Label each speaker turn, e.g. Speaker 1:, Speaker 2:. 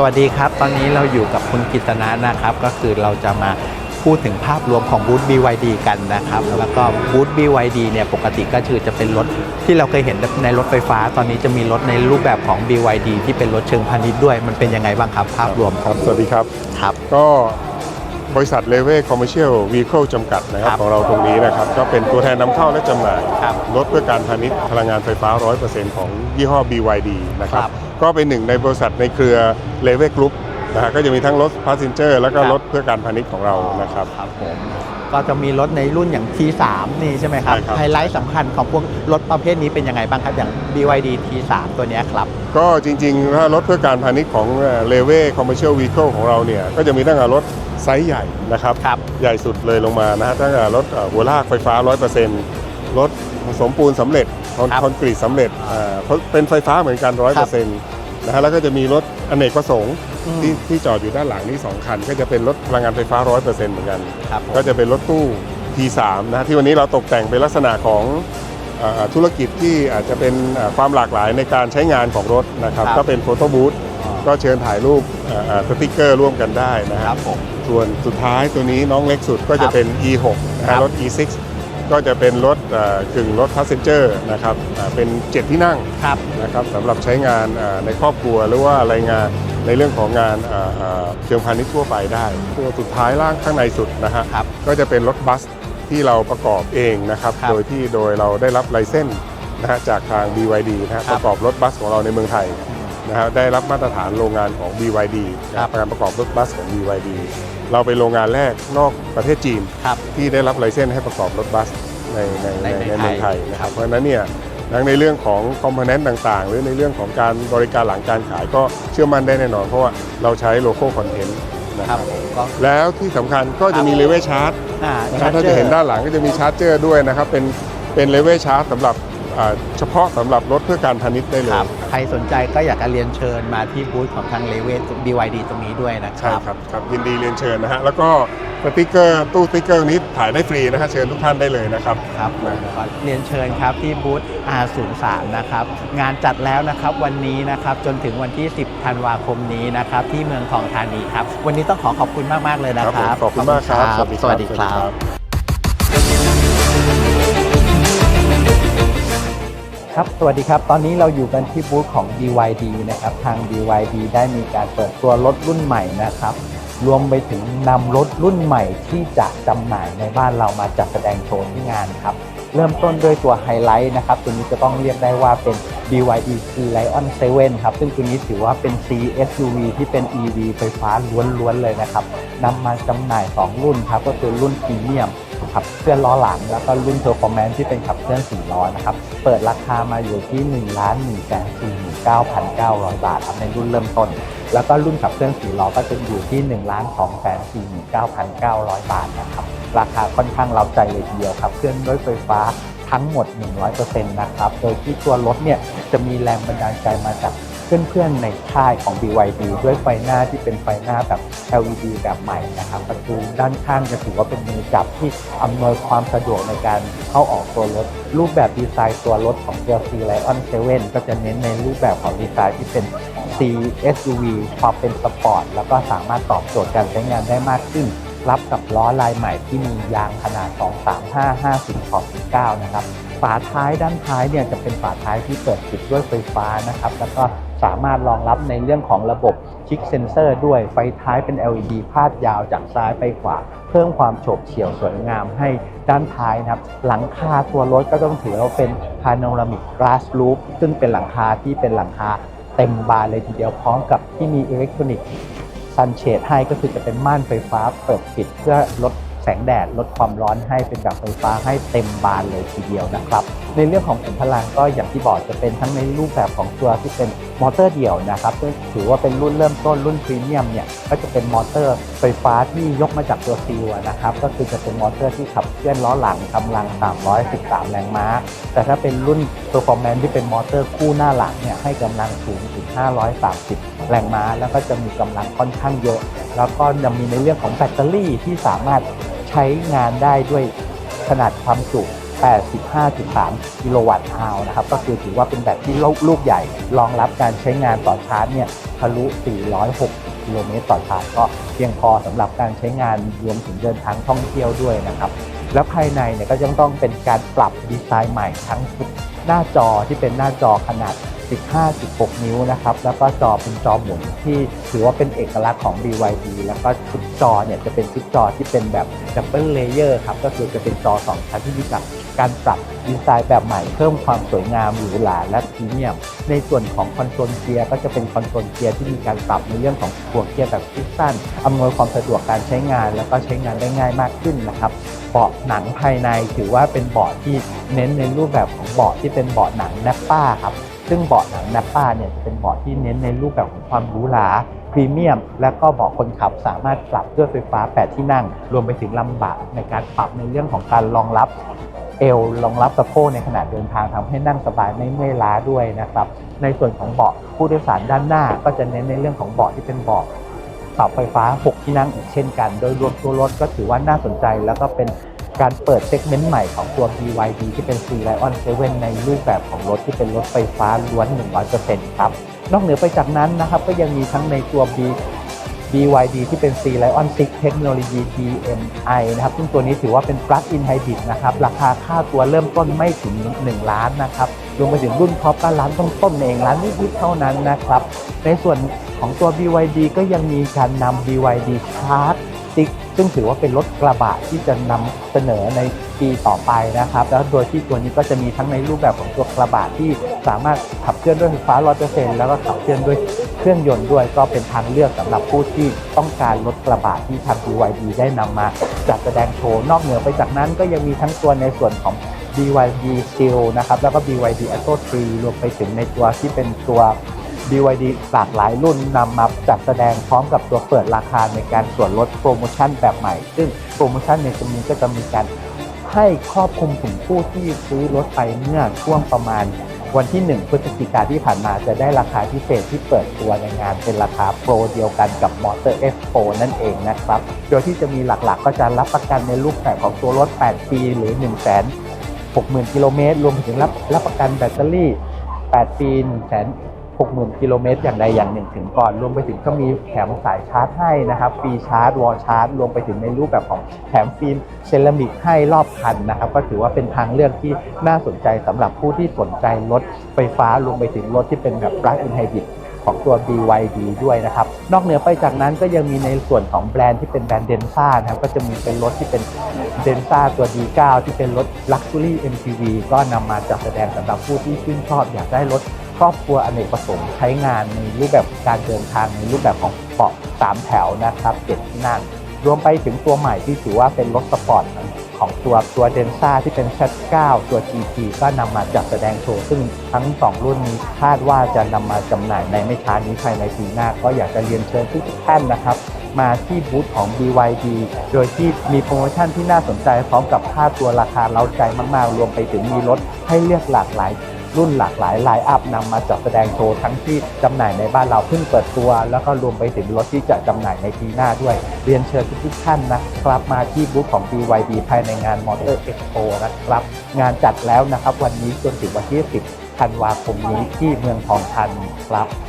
Speaker 1: สวัสดีครับ ตอนนี้เราอยู่กับคุณกิตนานะครับ ก็คือเราจะมาพูดถึงภาพรวมของบูธ BYD กันนะครับ แล้วก็บูธ BYD เนี่ยปกติก็คือจะเป็นรถที่เราเคยเห็นในรถไฟฟ้า ตอนนี้จะมีรถในรูปแบบของ BYD ที่เป็นรถเชิงพาณิชย์ด้วย มันเป็นยังไงบ้างครับภาพรวม
Speaker 2: ครับสวัสดีครับ
Speaker 1: ครับ
Speaker 2: ก็ บริษัทเลเว่คอมเมอร์เชียลวีเคิลจำกัดนะครับ
Speaker 1: ครับ
Speaker 2: ของเราตรงนี้นะครับก็เป็นตัวแทนนำเข้าและจำหน่าย
Speaker 1: ครับ
Speaker 2: รถเพื่อการพาณิชย์พลังงานไฟฟ้า 100%ของยี่ห้อ BYD นะครับ
Speaker 1: ครับ
Speaker 2: ก็เป็นหนึ่งในบริษัทในเครือเลเว่กรุ๊ปนะฮะก็จะมีทั้งรถพาส s ซนเจอร์แล้วก็
Speaker 1: ครับ
Speaker 2: รถเพื่อการพาณิชย์ของเรานะครับ
Speaker 1: ครับผมก็จะมีรถในรุ่นอย่าง T3 นี่ใช่ไหมครับ
Speaker 2: ใช่ครับ
Speaker 1: ไฮไลท์สำคัญของพวกรถประเภทนี้เป็นยังไงบ้างครับ อย่าง BYD T3 ตัวเนี้ยครับ
Speaker 2: ก็จริงๆ ถ้ารถเพื่อการพาณิชย์ของเลเว่คอมเมอร์เชียลวีเคิลของเราเนี่ย ก็จะมีตั้งแต่รถ ไซส์ใหญ่นะครับ
Speaker 1: ครับ
Speaker 2: ใหญ่สุดเลยลงมานะฮะตั้งแต่รถเอ่อหัวลากไฟฟ้า 100%รถผสมปูนสำเร็จคอน
Speaker 1: ครับ
Speaker 2: คอนกรีตสำเร็จอ่าเพราะเป็นไฟฟ้าเหมือนกัน 100%นะฮะแล้วก็จะมีรถอเนกประสงค์
Speaker 1: อืม
Speaker 2: ที่ที่จอดอยู่ด้านหลังนี่2คัน ก็จะเป็นรถพลังงานไฟฟ้า 100%เหมือนกัน
Speaker 1: ครับผม
Speaker 2: ก็จะเป็นรถตู้ T3 นะฮะที่วันนี้เราตกแต่งเป็นลักษณะของอ่าธุรกิจที่อาจจะเป็นอ่าความหลากหลายในการใช้งานของรถนะครับ
Speaker 1: ครับ
Speaker 2: ก็เป็นโฟโต้บูธก็เชิญถ่ายรูปอ่าอ่าสติ๊กเกอร์ร่วมกันได้นะ
Speaker 1: ค
Speaker 2: ค
Speaker 1: รั
Speaker 2: รั
Speaker 1: บบผม
Speaker 2: ส่วนสุดท้ายตัวนี้น้องเล็กสุดก็
Speaker 1: ค
Speaker 2: จะ
Speaker 1: รับ
Speaker 2: เป็น E6 นะ
Speaker 1: ครั
Speaker 2: ฮะ
Speaker 1: บ
Speaker 2: รถ E6 ก็จะเป็นรถอ่ากึ่งรถ passenger นะครับอ่าเป็น7ที่นั่ง
Speaker 1: ครับ
Speaker 2: นะครับสำหรับใช้งานอ่าในครอบครัวหรือว่าอะไรายงานในเรื่องของงานอ่าอ่าเชิงพาณิชย์ทั่วไปได้ ตัวสุดท้ายล่างข้างในสุดนะฮะ
Speaker 1: ครับ
Speaker 2: ก็จะเป็นรถบัสที่เราประกอบเองนะครับ
Speaker 1: ครับ
Speaker 2: โดยที่โดยเราได้รับไลเซนส์นะฮะจากทาง BYD นะฮะ
Speaker 1: ครับ
Speaker 2: ประกอบรถบัสของเราในเมืองไทย นะฮะได้รับมาตรฐานโรงงานของ BYD นะ
Speaker 1: ครั
Speaker 2: ฮะ
Speaker 1: บ
Speaker 2: การประกอบรถบัสของ BYD เราเป็นโรงงานแรกนอกประเทศจีน
Speaker 1: ครับ
Speaker 2: ที่ได้รับไลเซนส์ให้ประกอบรถบัสในในใน
Speaker 1: ใน
Speaker 2: ใน
Speaker 1: ใน
Speaker 2: เมืองไทย
Speaker 1: ไทย
Speaker 2: นะครับเพราะฉะนั้นเนี่ยทั้งในเรื่องของคอมโพเนนต์ต่างๆ หรือในเรื่องของการบริการหลังการขายก็เชื่อมั่นได้แน่นอน เพราะว่าเราใช้โลโก้คอนเทนต์นะ
Speaker 1: ค
Speaker 2: ค
Speaker 1: รั
Speaker 2: รั
Speaker 1: บบผมก็
Speaker 2: แล้วที่สำคัญก็จะมีเลเวลชาร์จ
Speaker 1: อ่า
Speaker 2: นะครับถ้าจะเห็นด้านหลังก็จะมีชาร์จเจอร์ด้วยนะครับ เป็นเป็นเลเวลชาร์จสำหรับอ่า เฉพาะสำหรับรถเพื่อการพาณิชย์ได้เล
Speaker 1: ค
Speaker 2: ย
Speaker 1: รับใครสนใจก็อยากจะเรียนเชิญมาที่บูธของทางเลเว BYD ตรงนี้ด้วยนะค
Speaker 2: ใช่
Speaker 1: รับ
Speaker 2: ครับครับยินดีเรียนเชิญนะฮะแล้วก็สติ๊กเกอร์ตู้สติ๊กเกอร์นี้ถ่ายได้ฟรีนะฮะเชิญทุกท่านได้เลยนะครับ
Speaker 1: ครับผมก็เรียนเชิญครับที่บูธ R03 นะครับ งานจัดแล้วนะครับวันนี้นะครับจนถึงวันที่ 10 ธันวาคมนี้นะครับ ที่เมืองทองธานีครับ วันนี้ต้องขอขอบคุณมาก ๆ เลยนะค
Speaker 2: ครั
Speaker 1: รับบ
Speaker 2: ผมขอบคุณมากครับ
Speaker 1: สวัสดี
Speaker 2: สวัสดี
Speaker 1: ค
Speaker 2: ครั
Speaker 1: รับ
Speaker 2: บ
Speaker 1: ครับ สวัสดีครับ ตอนนี้เราอยู่กันที่บูธของ BYD นะครับ ทาง BYD ได้มีการเปิดตัวรถรุ่นใหม่นะครับ รวมไปถึงนำรถรุ่นใหม่ที่จะจำหน่ายในบ้านเรามาจัดแสดงโชว์ที่งานครับ เริ่มต้นด้วยตัวไฮไลท์นะครับ ตัวนี้จะต้องเรียกได้ว่าเป็น BYD C Lion 7 ครับ ซึ่งตัวนี้ถือว่าเป็น C SUV ที่เป็น EV ไฟฟ้าล้วนๆเลยนะครับนำมาจำหน่าย 2 รุ่นครับ ก็คือรุ่นพรีเมียม ขับเคลื่อนล้อหลัง แล้วก็รุ่น Performance ที่เป็นขับเคลื่อน4ล้อนะครับ เปิดราคามาอยู่ที่1 1 4 9 9 0 0 บาทครับในรุ่นเริ่มต้น แล้วก็รุ่นขับเคลื่อน4ล้อก็จะอยู่ที่ 1 2 4 9 9 0 0 บาทนะครับ ราคาค่อนข้างเราใจเลยทีเดียวครับ เครื่องด้วยไฟฟ้าทั้งหมด 100%นะครับ โดยที่ตัวรถเนี่ยจะมีแรงบันดาลใจมาจาก เพื่อนๆในค่ายของ BYD ด้วยไฟหน้าที่เป็นไฟหน้าแบบ LED แบบใหม่นะครับประตูด้านข้างจะถือว่าเป็นมือจับที่อำนวยความสะดวกในการเข้าออกตัวรถ รูปแบบดีไซน์ตัวรถของตัว C Lion 7 ก็จะเน้นในรูปแบบของดีไซน์ที่เป็น C SUV ความเป็นสปอร์ตแล้วก็สามารถตอบโจทย์การใช้งานได้มากขึ้นรับกับล้อลายใหม่ที่มียางขนาด 235 50ขอบ19 นะครับ ฝาท้ายด้านท้ายเนี่ยจะเป็นฝาท้ายที่เปิดปิดด้วยไฟฟ้านะครับ แล้วก็ สามารถรองรับในเรื่องของระบบชิคเซนเซอร์ด้วยไฟท้ายเป็น LED พาดยาวจากซ้ายไปขวา เพิ่มความโฉบเฉี่ยวสวยงามให้ด้านท้ายนะครับ หลังคาตัวรถก็ต้องถือว่าเป็น Panoramic Glass Roof ซึ่งเป็นหลังคาที่เป็นหลังคาเต็มบานเลยทีเดียวพร้อมกับที่มีอิเล็กทรอนิกส์ซันเชดให้ก็คือจะเป็นม่านไฟฟ้าเปิดปิดเพื่อลดแสงแดดลดความร้อนให้เป็นแบบไฟฟ้าให้เต็มบานเลยทีเดียวนะครับในเรื่องของขุมพลังก็อย่างที่บอกจะเป็นทั้งในรูปแบบของตัวที่เป็นมอเตอร์เดี่ยวนะครับซึ่งถือว่าเป็นรุ่นเริ่มต้นรุ่นพรีเมียมเนี่ยก็จะเป็นมอเตอร์ไฟฟ้าที่ยกมาจากตัวซีลนะครับก็คือจะเป็นมอเตอร์ที่ขับเคลื่อนล้อหลังกำลัง 313 แรงม้า แต่ถ้าเป็นรุ่น Performance ที่เป็นมอเตอร์คู่หน้าหลังเนี่ยให้กำลังสูงถึง 530 แรงม้า แล้วก็จะมีกำลังค่อนข้างเยอะ แล้วก็ยังมีในเรื่องของแบตเตอรี่ที่สามารถใช้งานได้ด้วยขนาดความจุ 85.3 กิโลวัตต์ฮาวนะครับ ก็คือถือว่าเป็นแบตที่ลูกใหญ่ รองรับการใช้งานต่อชาร์จเนี่ยทะลุ 460 กิโลเมตรต่อชาร์จก็เพียงพอสำหรับการใช้งานรวมถึงเดินทางท่องเที่ยวด้วยนะครับ แล้วภายในเนี่ยก็ยังต้องเป็นการปรับดีไซน์ใหม่ทั้งชุดหน้าจอที่เป็นหน้าจอขนาด 15.6 นิ้วนะครับ แล้วก็จอเป็นจอหมุนที่ถือว่าเป็นเอกลักษณ์ของ BYD แล้วก็ชุดจอเนี่ยจะเป็นชุดจอที่เป็นแบบ Double Layer ครับ ก็คือจะเป็นจอ 2 ชั้นที่มีกับการปรับดีไซน์แบบใหม่เพิ่มความสวยงามหรูหราและพรีเมียม ในส่วนของคอนโซลเกียร์ก็จะเป็นคอนโซลเกียร์ที่มีการปรับในเรื่องของหัวเกียร์แบบคลิกสั้นอำนวยความสะดวกการใช้งาน แล้วก็ใช้งานได้ง่ายมากขึ้นนะครับเบาะหนังภายในถือว่าเป็นเบาะที่เน้นในรูปแบบของเบาะที่เป็นเบาะหนังแนปป้าครับ ซึ่งเบาะหนังแนปป้าเนี่ยจะเป็นเบาะที่เน้นในรูปแบบของความหรูหราพรีเมียม และก็เบาะคนขับสามารถปรับด้วยไฟฟ้า 8 ที่นั่ง รวมไปถึงลำบากในการปรับในเรื่องของการรองรับเอวรองรับสะโพกในขณะเดินทางทำให้นั่งสบายไม่เมื่อยล้าด้วยนะครับ ในส่วนของเบาะผู้โดยสารด้านหน้า ก็จะเน้นในเรื่องของเบาะที่เป็นเบาะเสาไฟฟ้า 6 ที่นั่งอีกเช่นกัน โดยรวมตัวรถก็ถือว่าน่าสนใจแล้วก็เป็น การเปิดเซกเมนต์ใหม่ของตัว BYD ที่เป็น C Lion 7 ในรูปแบบของรถที่เป็นรถไฟฟ้าล้วน 100%ครับ นอกเหนือไปจากนั้นนะครับ ก็ยังมีทั้งในตัว B BYD ที่เป็น C Lion 6 Technology DMI นะครับ ซึ่งตัวนี้ถือว่าเป็น Plug-in Hybrid นะครับ ราคาค่าตัวเริ่มต้นไม่ถึง 1 ล้านนะครับรวมไปถึงรุ่นท็อปก็ล้านต้นๆเองล้านนิดๆเท่านั้นนะครับ ในส่วนของตัว BYD ก็ยังมีการนำ BYD Charge 6ซึ่งถือว่าเป็นรถกระบะที่จะนำเสนอในปีต่อไปนะครับ แล้วโดยที่ตัวนี้ก็จะมีทั้งในรูปแบบของตัวกระบะที่สามารถขับเคลื่อนด้วยไฟฟ้า 100%แล้วก็ขับเคลื่อนด้วยเครื่องยนต์ด้วยก็เป็นทางเลือกสำหรับผู้ที่ต้องการรถกระบะที่ทาง BYD ได้นำมาจัดแสดงโชว์นอกเหนือไปจากนั้นก็ยังมีทั้งตัวในส่วนของ BYD Steel นะครับแล้วก็ BYD Atto 3รวมไปถึงในตัวที่เป็นตัว BYD หลากหลายรุ่นนำมาจัดแสดงพร้อมกับตัวเปิดราคาในการส่วนลดโปรโมชั่นแบบใหม่ ซึ่งโปรโมชั่นในตรงนี้ก็จะมีการให้ครอบคลุมถึงผู้ที่ซื้อรถไปเมื่อช่วงประมาณวันที่ 1 พฤศจิกาที่ผ่านมาจะได้ราคาพิเศษที่เปิดตัวในงานเป็นราคาโปรเดียวกันกับ Motor Expo นั่นเองนะครับ โดยที่จะมีหลักๆ ก็จะรับประกันในรูปแบบของตัวรถ 8 ปีหรือ 1 60,000 กิโลเมตร รวมถึงรับรับประกันแบตเตอรี่ 8 ปี 1 0 0 0 0 60,000 กิโลเมตรอย่างใดอย่างหนึ่งถึงก่อน รวมไปถึงก็มีแถมสายชาร์จให้นะครับฟรีชาร์จวอลชาร์จรวมไปถึงในรูปแบบของแถมฟิล์มเซรามิกให้รอบคันนะครับก็ถือว่าเป็นทางเลือกที่น่าสนใจสำหรับผู้ที่สนใจรถไฟฟ้ารวมไปถึงรถที่เป็นแบบ plug-in hybrid ของตัว BYD ด้วยนะครับ นอกเหนือไปจากนั้นก็ยังมีในส่วนของแบรนด์ที่เป็นแบรนด์เดนซ่านะครับก็จะมีเป็นรถที่เป็นเดนซ่าตัว D9 ที่เป็นรถ Luxury MPV ก็นำมาจัดแสดงสำหรับผู้ที่ชื่นชอบอยากได้รถ ครอบครัวอเนกประสงค์ใช้งานในรูปแบบการเดินทางในรูปแบบของเบาะ3แถวนะครับ7ที่นั่งรวมไปถึงตัวใหม่ที่ถือว่าเป็นรถสปอร์ตของตัวตัวเดนซ่าที่เป็น Z9 ตัว GT ก็นำมาจัดแสดงโชว์ ซึ่งทั้ง 2 รุ่นนี้คาดว่าจะนำมาจำหน่ายในไม่ช้านี้ภายในปีหน้า ก็อยากจะเรียนเชิญทุกท่านนะครับ มาที่บูธของ BYD โดยที่มีโปรโมชั่นที่น่าสนใจพร้อมกับค่าตัวราคาเล้าใจมากๆ รวมไปถึงมีรถให้เลือกหลากหลาย รุ่นหลากหลายไลน์อัพนำมาจัดแสดงโชว์ทั้งที่จำหน่ายในบ้านเราเพิ่งเปิดตัว แล้วก็รวมไปถึงรถที่จะจำหน่ายในปีหน้าด้วย เรียนเชิญทุกๆท่านนะครับมาที่บูธของ BYD ภายในงาน Motor Expo นะครับ งานจัดแล้วนะครับ วันนี้จนถึงวันที่ 10 ธันวาคมนี้ที่เมืองทองธานีครับ